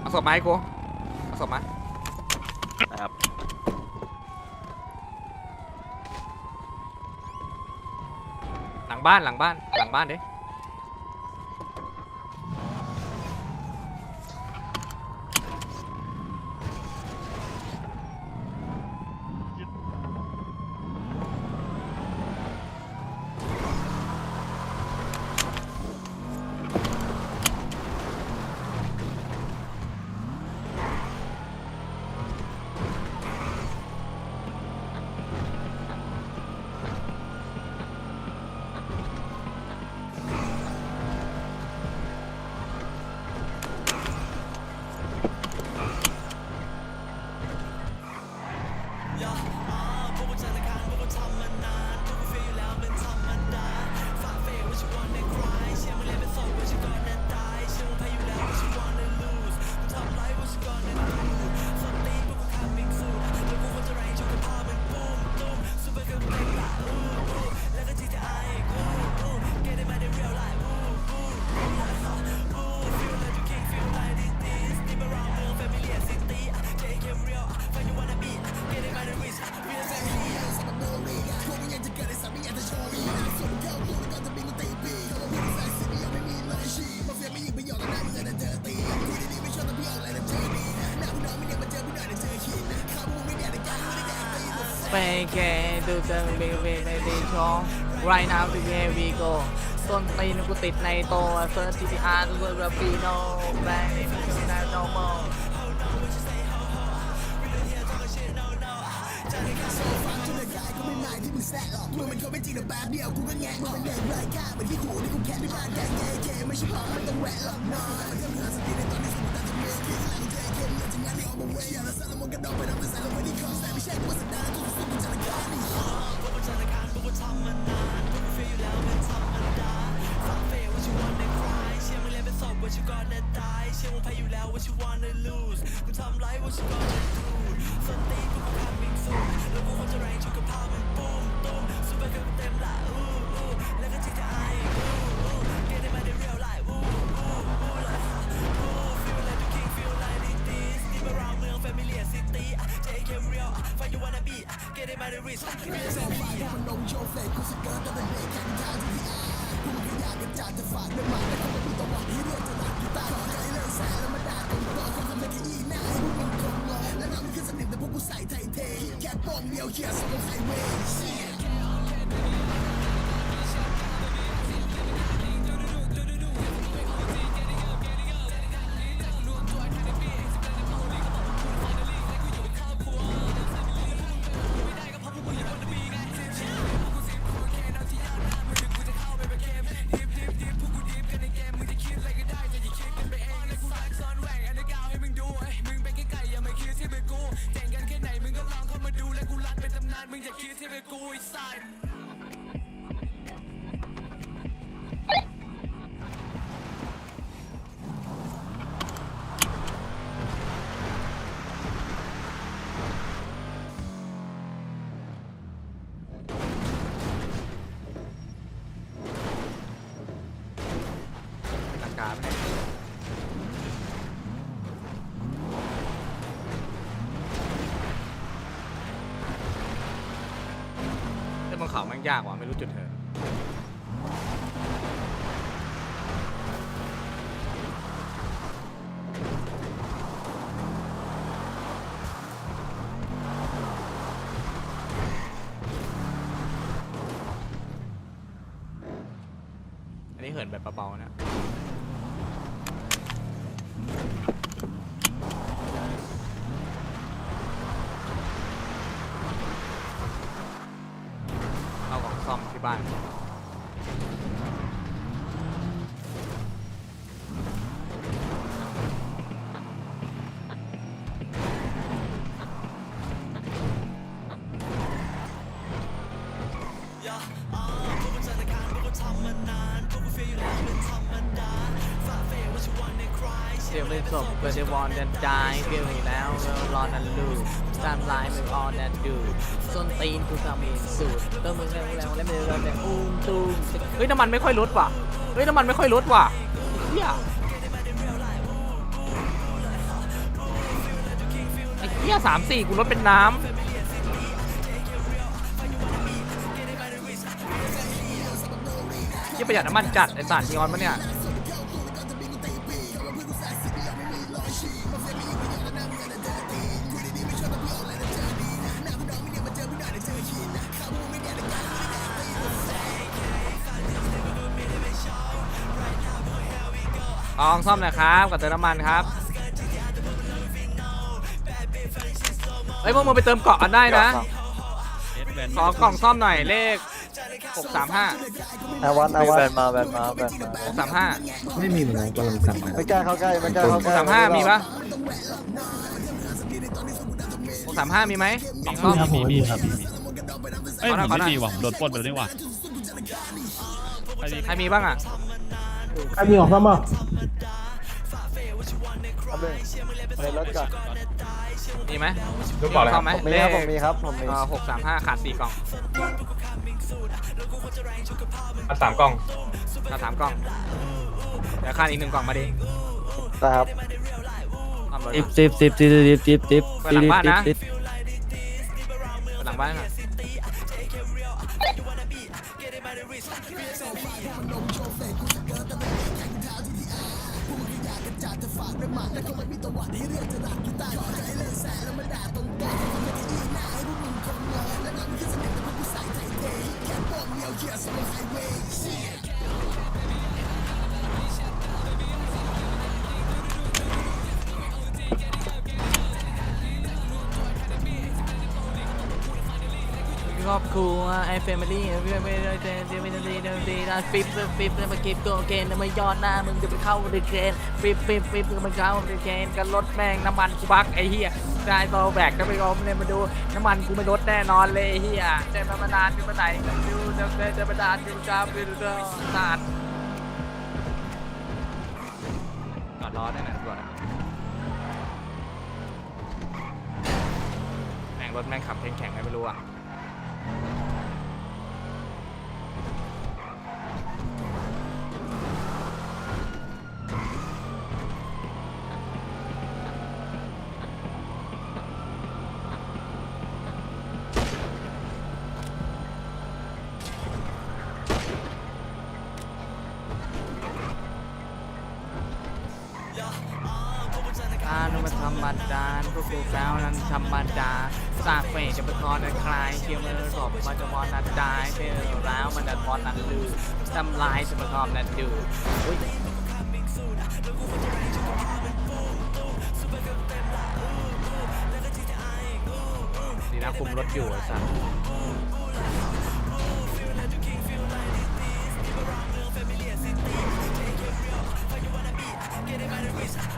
เอาศพมาให้กูเอาศพมาครับหลังบ้านหลังบ้านหลังบ้านเด้ Spank ดูเจอเ big ในใ big big song Right now today ต้นตีนกูติดในโตเซอร์สทีพีอาร์ตัวเรือฟีโน่แบงค์ไม่ใช่แโนมอลมึงอมันก็ไม่จริงแต่แป๊บเดียวกูก็แงะมันแดงไร้ค่าเหมือนที่ขู่ที่กูแค่ที่บ้านแกงเกไม่ใช่พอมันต้องแหวะหรอกนะมันก็มีสติในตอนที่สมองตาจะเมสที่ไหลเกมเลือดจะงานที่ออกมาเวียนแล้วสั่ละมันกระดอไปรับไปใส่ลงไปที่คอแต่ไม่ใช่กูสักดา what you gonna die เชื่อมึงแพ้อยู่แล้ว what you wanna lose มึทำไร what you gonna do สนตีกูก็ coming soon แล้วกูคงจะแรงชนกับพามันปุ้มตุ้มสู้ไปกันเต็มหลัง kid here to go inside. รู้จุดหาอันนี้เหินแบบเบาๆนะ ที่บ้านเจอใยวมานานเฟียอยู่แล้วเป็นดเฟยันในคายเสียงเป็กิวเราแล้วรอนันลูก นดูส้นตีนกูทำเองสูตรก็มึงแล้แล้วแล้วมึงแล้วแต่อุ้มตุ้มเฮ้ยน้ำมันไม่ค่อยลดว่ะเฮ้ยน้ำมันไม่ค่อยลดว่ะเฮียไอ้เฮียสามสี่กูลดเป็นน้ำเฮียประหยัดน้ำมันจัดไอ้สารยอนปะเนี่ย กองซ่อมหนะครับกับเติมน้ำมันครับเฮ้ยพวกมึงไปเติมเกาะกันได้นะ ขอกล่องซ่อมหน่อยเลข 635 อาวันอาวันแบนมาแบนมาแบนมา635 ไม่มีเหมือนกันกำลังสั่งมาไม่กล้าเข้าใกล้ไม่กล้าเข้าใกล้635 มีปะ635 มีไหมกล่องซ่อมมีมีครับมีมีเอ้ยขอหน่ผอยมขอหน่อยไม่มีว่ะผมโดนปล้นไปแล้วนี่ว่ะใครมีใครมีบ้างอะ ใครมีของซ่อมบ้างเอาเลยไปรถก่อนมีไหมรูปบอกอะไรซ่อมไหมผมมีเลครับขผมมีครับผมมีเอ่อ635ขาด4กล่องอะสามกล่องขาด3กล่อง เดี๋ยวขาดอีกหนึ่งกล่องมาดินะครับซ่อมรถติบติบติบติบติบติบติบเปิดหลังบ้านนะติบหลังบ้าน มาแล้วก็ไม่มีตัวหวาดที่เรื่อะครองไฮเวย์ ครอบครัวไอ้แฟมิลี่ไม่ไม่ไม่เจนไม่ได้ไม่ได้นะฟิปฟิปมาเก็บตัวเกนไม่ยอดหน้ามึงจะไปเข้าเดเกนฟิปฟิปฟิปมันเข้าเดเกนกันรถแม่งน้ำมันกูบักไอ้เหี้ยได้ตัวแบกก็ไปเอาเลยมาดูน้ำมันกูไม่ลดแน่นอนเลยไอ้เหี้ยจอมามานานเป็นมาไหนกันดูเจอเจอมานานดูกราฟดูดูสาดจอดรอได้นะก่อนแม่งรถแม่งขับแข็งๆไม่รู้อะ รรมดาพวกกูแฟวนั้นธรรมดาสากเฟจะเป็นคอนคลายเคียวมือศพมันจะมอนนัดได้เที่ยวร้าวมันดัดมอนนัดลือทำลายจะเป็นคอมนัดดูอุ้ยดีนะคุมรถอยู่ไอ้สัส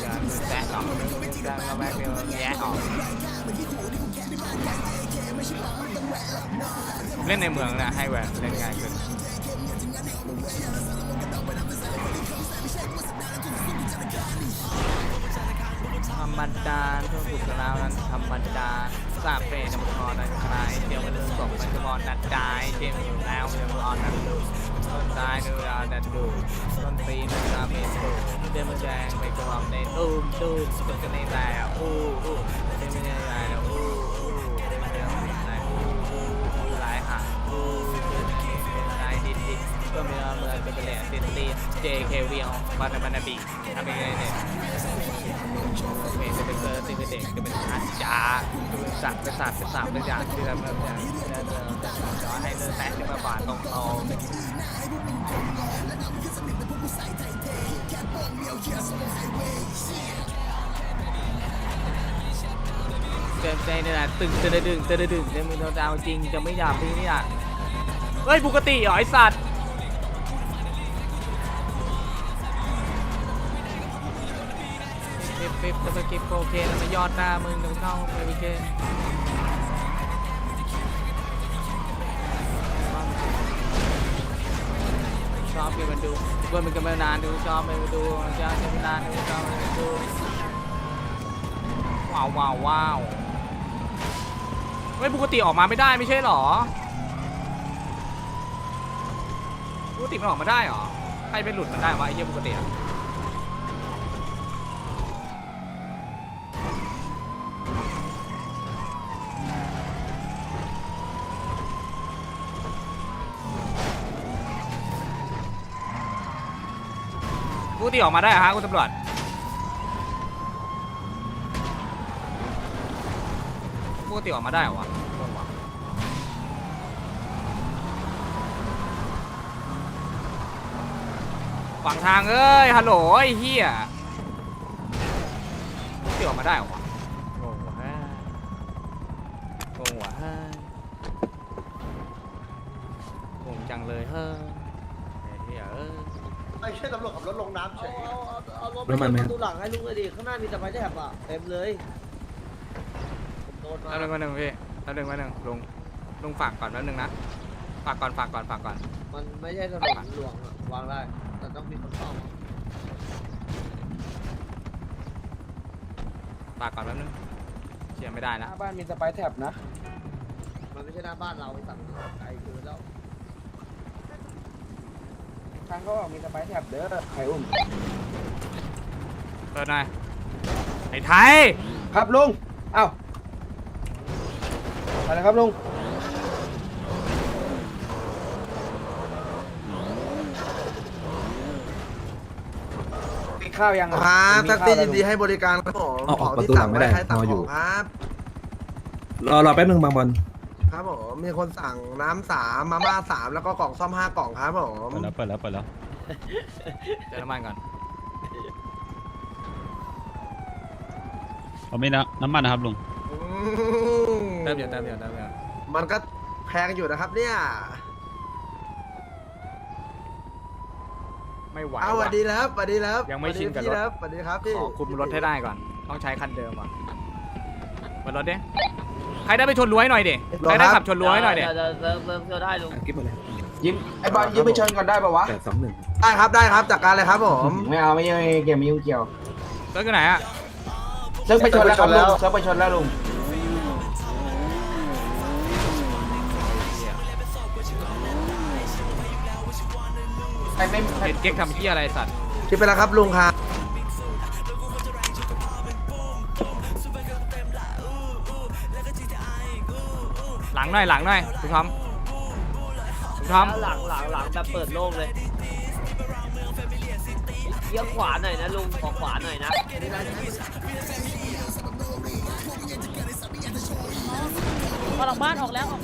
แซะหรอกแซะก็แม่เดียวแยะออกผมเล่นในเมืองนะให้แหวนเล่นง่ายขึ้นธรรมดาทุกสุขแล้วนั้นธรรมดาสาเปนำคอนันคลายเดี๋ยวมันส่งมันจะมอนนัดได้เที่ยงอยู่แล้วเดียวมอนนั้น ตายดูออนนัดดูต้นตีนมันจะมีสูเดี๋ยวมันแดงไปกระบในตูมตู้มจนกันในแล้วอู้อู้เดี๋ยวมันจะได้แล้วอู้อู้เดี๋ยวมันจะได้อู้อู้อู้หลายหางอู้เดี๋ยวมันจะได้ดิดดิดก็มีเมืองเป็นเหลี่ยติดตี JKV ของบานาบานาบีทำยังไงเนี่ยเมย์จะเป็นเซิร์ฟที่เป็นเด็กจะเป็นอาจารย์จะเป็นสัตว์เป็นสัตว์เป็นสัตว์เป็นอย่างที่เราแบบอ ย่างให้เดินแตะขึ้นมาบาทตรงๆเต็มใจเนี่ยนะตึงเตะดึงเตะดึงเต็มมือเราจริงจะไม่หยาบนี่อะเฮ้ยปกติเหรอไอสัตว์เฟฟเฟฟตะเก็บโอเคแล้วมายอดหน้ามึงเดี๋ยวเข้าไปโอเค อบไปมันดูเพื่อนมันก็มานานดูชอบไปมันดูชอบไปมานานดูชอบไปมันดูว้าวว้าวว้าวไม่ปกติออกมาไม่ได้ไม่ใช่หรอปกติมันออกมาได้หรอใครเป็นหลุดมันได้วะไอ้เหี้ยปกติอะ ติออกมาได้เหรอฮะคุณตำรวจปกติออกมาได้เหรอวะฝั่งทางเอ้ยฮัลโหลไอ้เฮียปกติออกมาได้เหรอวะงงวะฮะงงวะฮะงงจังเลยเฮ้ยไอ้เฮียเอ้ย ไม่ใช่ตำรวจขับรถลงน้ำเฉยเอารถแล้วมันไหมประตูหลังให้ลุงเลยดิข้างหน้ามีแต่ไฟแถบอะเต็มเลยผมโดนมา แป๊บนึงแป๊บนึงพี่แป๊บนึงแป๊บนึงลุงลุงฝากก่อนแป๊บนึงนะฝากก่อนฝากก่อนฝากก่อน มันไม่ใช่ถนนหลวงอะวางได้ แต่ต้องมีคนเฝ้าฝากก่อนแป๊บนึงเชียร์ไม่ได้หนะ น้าบ้านมีสไปร์แท็บนะ มันไม่ใช่หน้าบ้านเราไอ้สัตว์ไกลเกินแล้ว ทางเขาบอกมีสไปร์แท็บเด้อใครอุ้ม เปิดหน่อยไอ้ไทย ครับลุง เอ้าไปเลยครับลุง มีข้าวยังอะครับมีแท็กข้าวซี่แล้วยินลุงดีให้บริการครับผมเอาออกขงประที่ตูหลังไม่ได้สั่ว้ใครสั่งรออยู่ขงครับ รอรอแป๊บนึงบางบอล ครับผมมีคนสั่งน้ำสามมาม่าสามแล้วก็กล่องซ่อมห้ากล่องครับผมเปิดแล้วเปิดแล้วเปิดแล้วเจอน้ำมันก่อนเอาไม่นะน้ำมันนะครับลุงอืมเติมเดียวเติมเดียวเติมเดียวมันก็แพงอยู่นะครับเนี่ย ไม่ไหวเอาสวัว่ะ สดีแล้วสวัสดีแล้วยังไม่ชินกับรถพี่แล้วสวัสดีครับพี่ขอคุมรถให้ได้ก่อน ต้องใช้คันเดิมก่อนเปิดรถดิ ใครได้ไปชนรั้วให้หน่อยดิใครได้ขับชนรั้วให้หน่อยดิเดี๋ยวเดี๋ยวเริ่มเริ่มเที่ยวได้ลุงกิ๊บมาเลยยิ้มไอ้บอลยิ้มไปชนก่อนได้ปะวะแปดสองหนึ่งได้ครับได้ครับจัดการเลยครับผมไม่เอาไม่ไม่เกี่ยวไม่ยุ่งเกี่ยวรถอยู่ไหนอะเซิร์ฟไปชนแล้วครับลุงเซิร์ฟไปชนแล้วลุงใครไม่ใครเห็นเก๊กทำที่อะไรสัตว์คิดไปแล้วครับลุงครับ หลังหน่อยหลังหน่อยคุณทอมคุณทอมแล้วหลังหลังหลังแบบเปิดโล่งเลยเลี้ยวขวาหน่อยนะลุงขอขวาหน่อยนะออกหลังบ้านออกแล้วออก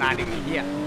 ขับนานอย่างนี้อะ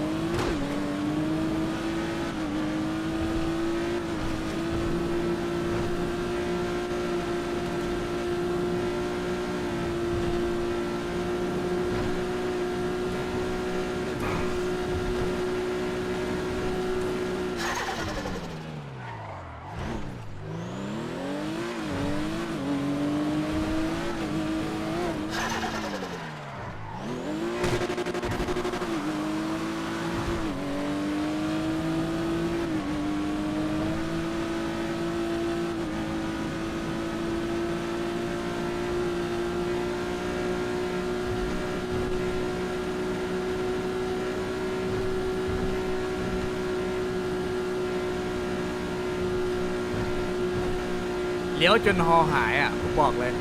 ลี้ยวจนฮอหายอะผมบอกเลย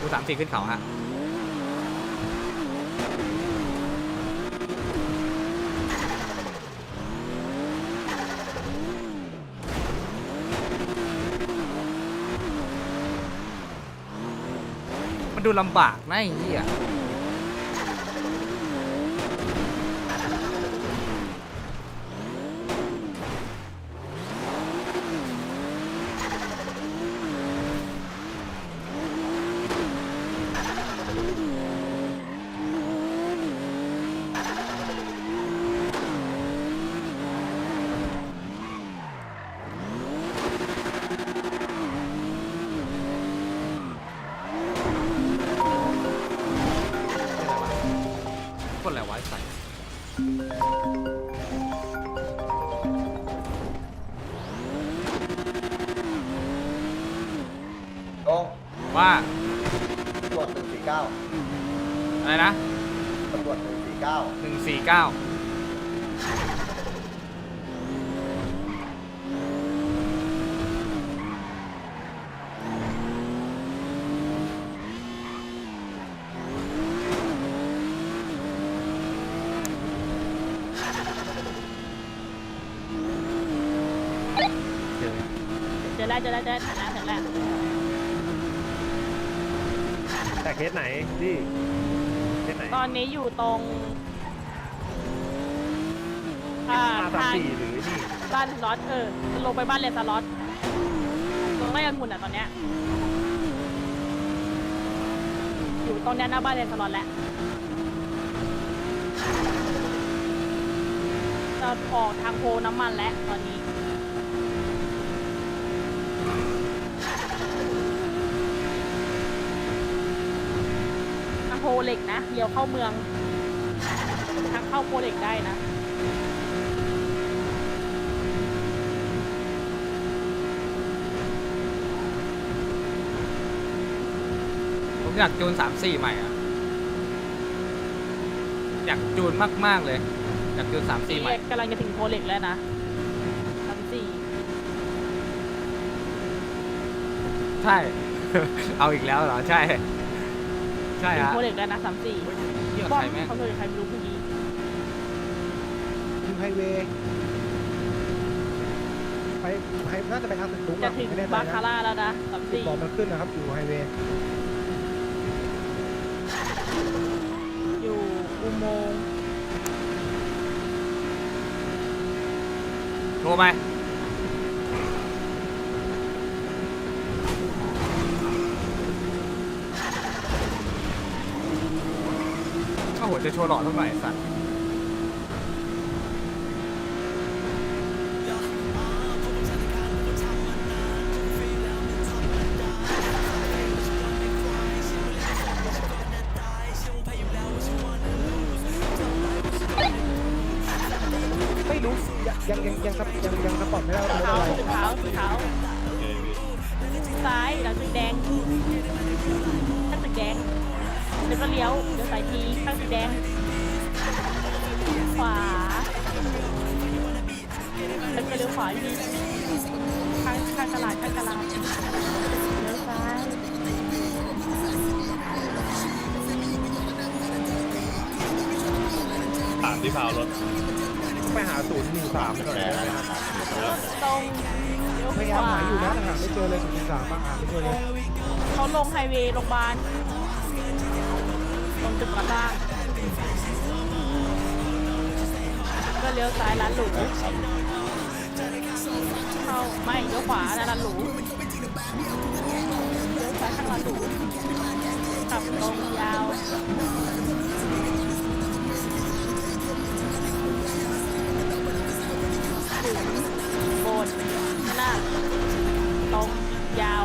ดูสามสี่ขึ้นเขาฮะ ดูลำบากนะไอ้เหี้ย ว่าตรวจหนึ่งสี่เก้าอะไรนะตำรวจหนึ่งสี่เก้าหนึ่งสี่เก้าเจอ เจอแล้วเจอแล้วเจอแล้วถึงแล้วถึงแล้ว แต่เค สไหนพี่เคสไหนตอนนี้อยู่ตรงอ่าทางหรือนี่บ้านสล็อตเออลงไปบ้านเลนสล็อตตรงไร่องุ่นอะตอนเนี้ยอยู่ตรงเนี้ยหน้าบ้านเลนสล็อตแหละจะออกทางโพน้ำมันแล้วตอนนี้ ทางโพเหล็กนะเลี้ยวเข้าเมืองทางเข้าโพเหล็กได้นะผมอยากจูนสามสี่ใหม่อะ อยากจูนมากๆเลย อยากจูนสามสี่ใหม่กำลังจะถึงโพเหล็กแล้วนะสามสี่ใช่ เอาอีกแล้วเหรอ ใช่ ใช่ถึงฮะโพเหล็กแล้วนะสามสี่เที่ยวบ้อไทมยแม่งเขาเคยใครไม่รู้พวกนี้ยิงไฮเวย์ไปไฮน่าจะไปทางตึกลุงจะถึงบาคาร่าแล้วนะสามสี่บอกมันขึ้นนะครับอยู่ไฮเวย์อยู่อุโมงค์โทรไหมโอ้โห จะโชว์หล่อเท่าไหร่สัตว์ ล้วก็เลี้ยวเดี๋ยวสายทีข้างตึกแดง ขวาแล้วก็เลี้ยวขวาอีกทีข้างข้างตลาดข้างตลาดเลี้ยวซ้ายถามที่พาวรถไปหาศูนย์หนึ่งสามหน่อยได้ไหมครับตรงเลี้ยวพยายามขวาหาอยู่นะแต่หาไม่เจอเลยศูนย์หนึ่งสามอะหาไม่เจอเลยเขาลงไฮเวย์โรงพยาบาลตรง จุดก่อสร้างก็เลี้ยวซ้ายร้านหรูเข้าไม่เลี้ยวขวานะร้านหรูเลี้ยวซ้ายข้างร้านหรูขับตรงยาวบนหน้าตรงยาว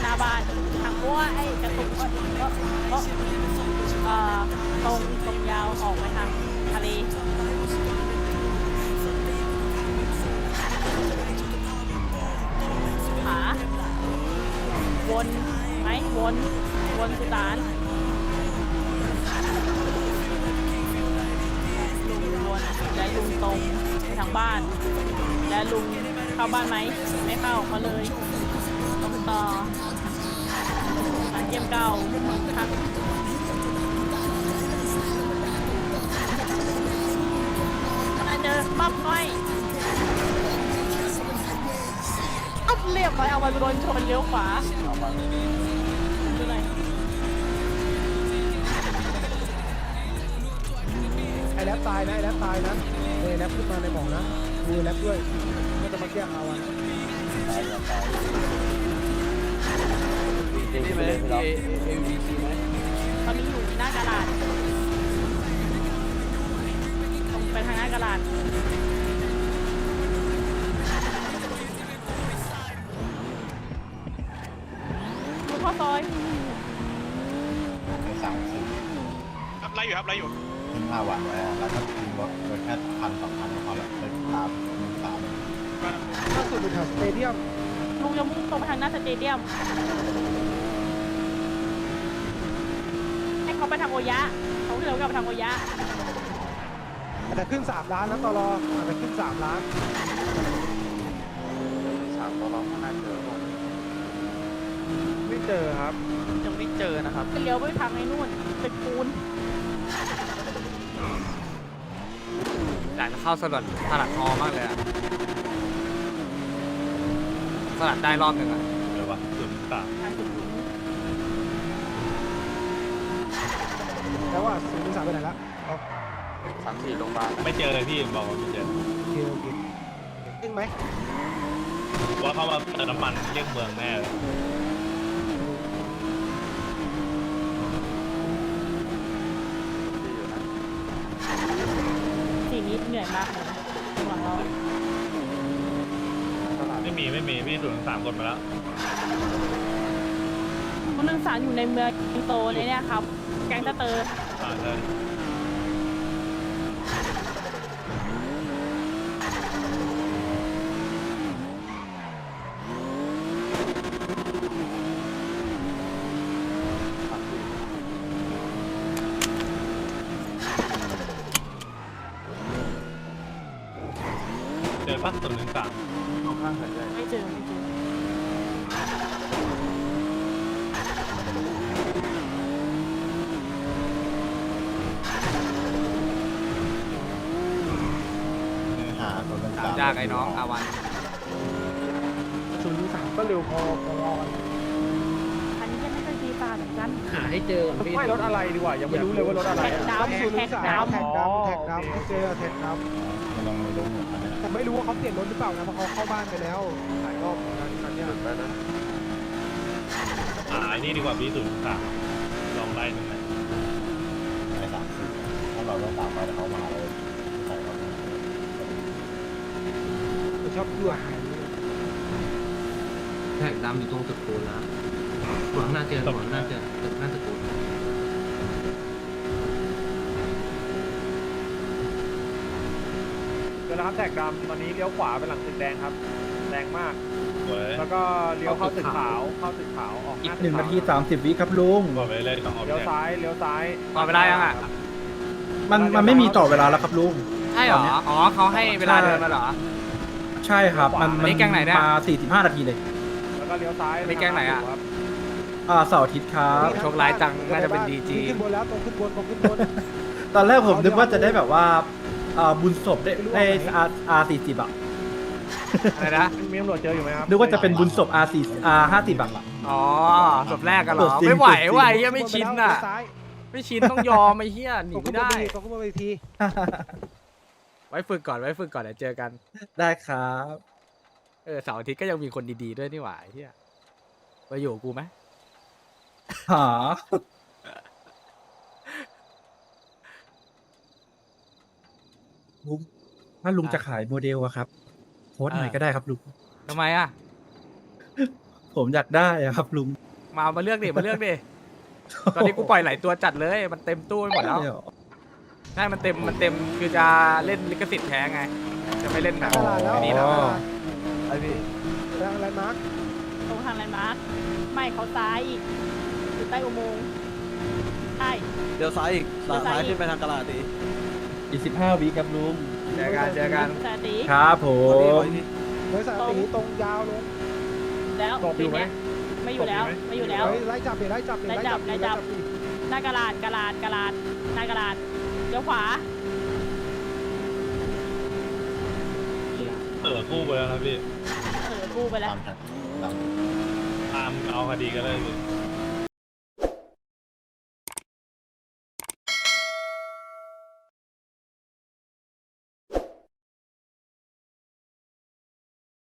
หน้าบ้านทางเพราะว่าไอ้กระตุกก็ก็ก็ เอ่อตรงตรงยาวออกไปทางทะเลขาวนไหมวนวนสุสานลุงวนและลุงตรงไปทางบ้าน และลุงเข้าบ้านไหมไม่เข้าเขาเลยตรงต่อร้านเกมเก่าครับ มาเจอปั๊บก้อยอัพเรียบร้อยเอามาโดนชนเลี้ยวขวาดูหน่อยไอ้แรปตายนะไอ้แรปตายนะเอ้ยแรปขึ้นมาในหมองนะดูไอ้แรปด้วยก็จะมาแก้เอาอะนี่ไหมตอนนี้อยู่หน้ากระดาษ ทางหน้ากระดาษดูข้อซอยสามสิบครับไรอยู่ครับไรอยู่ขึ้นห้าวันไว้อะแล้วก็ทิ้งรถไปแค่พันสองพันก็พอแล้วเลยตามหนึ่งสามล่าสุดอยู่แถวสเตเดียมลุงจะมุ่งตรงไปทางหน้าสเตเดียม ให้เขาไปทางโอยะเขาเดินกลับไปทางโอยะอา จจะขึ้นสามล้านนะตลออาจจะขึ้นสามล้าน สามตัวเราก็น่าเจอผมไม่เจอครับ ยังไม่เจอนะครับ เลี้ยวไปทางไอ้นู่นตึกปูนอยากจะเข้าสลัดสลัดฮอมากเลยอะสลัดได้รอบหนึ่งอะเลยวะศูนย์สามทางตึกปูนแล้วว่าศูนย์หนึ่งสามไปไหนละเอา สามสี่โรงพยาบาลไม่เจอเลยพี่บอกว่าไม่เจอโอเคโอเคขึ้นไหมว่าเข้ามาเติมน้ำมันเรียกเมืองแน่เลยสีนี้เหนื่อยมากเลยนะหลังเราไม่มีไม่มีพี่ศูนย์สามกดมาแล้วคนหนึ่งสารอยู่ในเมืองโตในเนี่ยครับ แก๊งตะเตอร์อ่าใช่เจอปักศูนย์หนึ่งสาม ไม่เจอไม่เจอ หาตัวเป็นสาม ยากไอ้น้องอาวัน ศูนย์หนึ่งสามก็เร็วพอพอ อันนี้ยังไม่เคยตีตาเหมือนกัน หาให้เจอก่อนพี่ ไม่รถอะไรดีกว่ายังไม่รู้เลยว่ารถอะไร แท็กดำศูนย์หนึ่งสามแท็แท็กกดำดำแท็กดำไม่เจอแท็กดมันลองไม่รู้เหมือนกันนะำแต่ไม่รู้ว่าเขาเปลี่ยนรถหรือเปล่านะเพราะเขาเข้าบ้านไปแล้วหลายรอบเหมือนกันคันเนี้ยอ่าไอ้นี่ดีกว่าพี่ศูนย์สามลองไล่หนึ่งนะในสามสิบถ้าเราต้องตามไปแล้วเขามาเลยใส่เขามาผมชอบยั่วหายแท็กดำอยู่ตรงตึกปูนแล้วหวังหน้าเจอหวังหน้าเจอตึกหน้าตึกปูน เจอแล้วครับแท็กดำตอนนี้เลี้ยวขวาไปหลังตึกแดงครับแรงมากสวยแล้วก็เลี้ยวเข้าตึกขาวเข้าตึกขาวออกอีหกน้าหนึ่งตึนาทีสามสิบวิครับลุง บอกไปเลยต้องออกเลี้ยวเนี่ยซ้ายเลี้ยวซ้ายพอเวลายังอะมันมันไม่มีต่อเวลาแล้วครับลุง ใช่เหรอ อ๋อเขาให้เวลาเดินมาเหรอ ใช่ครับ มันอันนี้แก๊งไหนเนี่ย มาสี่สิบห้านาทีเลย แล้วก็เลี้ยวซ้ายอันนี้แก๊งไหนอะอ่าเสาร์อาทิตย์ครับ โชคร้ายจังน่าจะเป็นดีจีขึ้นบนแล้วตรงขึ้นบนตรงขึ้นบนตอนแรกผมนึกว่าจะได้แบบว่า อ่าบุญศพได้ได้อาอาสี่สิบอะอะไรนะ มีตำรวจเจออยู่ไหมครับนึกว่าจะเป็นบุญศพอาสี่อาห้าสิบอะ อ๋อศพแรกกันเหรอศพจริงไม่ไหวศพจริง ว่ะเฮียไม่ชินอะ ซ้ายไม่ชินต้องยอมไอ้เฮียหนีตรงขึ้ไม่นบนได้ตรงขึ้นบนเวที ไว้ฝึกก่อนไว้ฝึกก่อนเดี๋ยวเจอกัน ได้ครับ เออเสาร์อาทิตย์ก็ยังมีคนดีๆด้วยนี่หว่าไอ้เฮียมาอยู่กับกูไหม หา ลุงถ้าลุงจะขายโมเดลอะครับโพสต์หน่อยก็ได้ครับลุงทำไมอะ ผมอยากได้อะครับลุงมามาเลือกดิมาเลือกดิตอนนี้กูปล่อยหลายตัวจัดเลย มันเต็มตู้ไปหมดแล้วเดี๋ยใช่มันเต็มมันเต็มคือจะเล่นลิขสิทธิ์แท้ไง จะไม่เล่นแบบอ๋อไอ้นี่แล้วไอพี่แล้วอะไรมาร์คตรงทางแลนด์มาร์คไม่เขาซ้ายอีกอยู่ใต้อุโมงค์ใช่ เดี๋ยวซ้ายอีกเดี๋ยวซ้ายอีก ขึ้นไปทางกลาดดี อีกสิบห้าวิครับลุงเจอกันเจอกันสาตีครับผโอ้มยบริษัทตีตรงยาวลงแล้วตกอยู่ไหม ไม่อยู่แล้ว ไม่อยู่แล้วไล่จับเดี๋ยวไล่จับเดี๋ยวไล่จับ ไล่จับหน้ากระดาษกระดาษกระดาษหน้ากระดาษเดี๋ยวขวา เออกู้ไปแล้วนะพี่เออกูไปแล้วตามทันตามตามเอาคดีกันเลยพี่